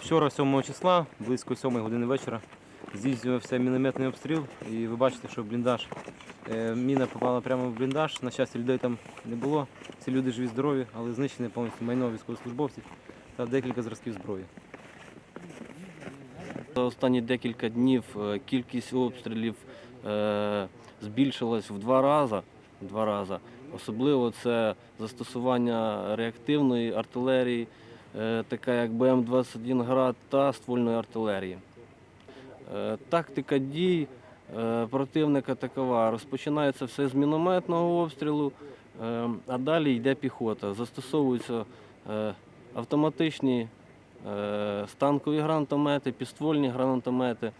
Вчора, 7 числа, близько 7 години вечора, здійснювався мінометний обстріл, і ви бачите, що бліндаж. е, Міна попала прямо в бліндаж. На щастя, людей там не було. Ці люди живі, здорові, але знищене повністю майно військовослужбовців та декілька зразків зброї. За останні декілька днів е, кількість обстрілів е, збільшилась в два рази. Два рази. Особливо це застосування реактивної артилерії, е, така як БМ-21 град та ствольної артилерії. Тактика дій противника такова. Розпочинається все з мінометного обстрілу, а далі йде піхота. Застосовуються автоматичні станкові гранатомети, підствольні гранатомети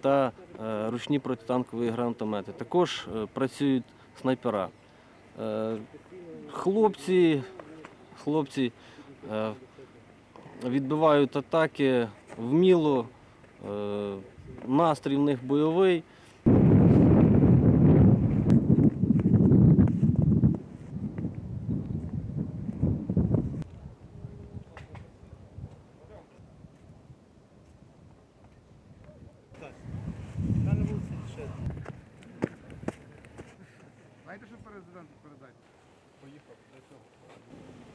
та е, ручні протитанкові гранатомети. Також е, працюють снайпера. Е, Хлопці, хлопці е, відбивають атаки вміло, е, настрій в них бойовий. Знаєте, що президенту передати? Поїхав. Для цього.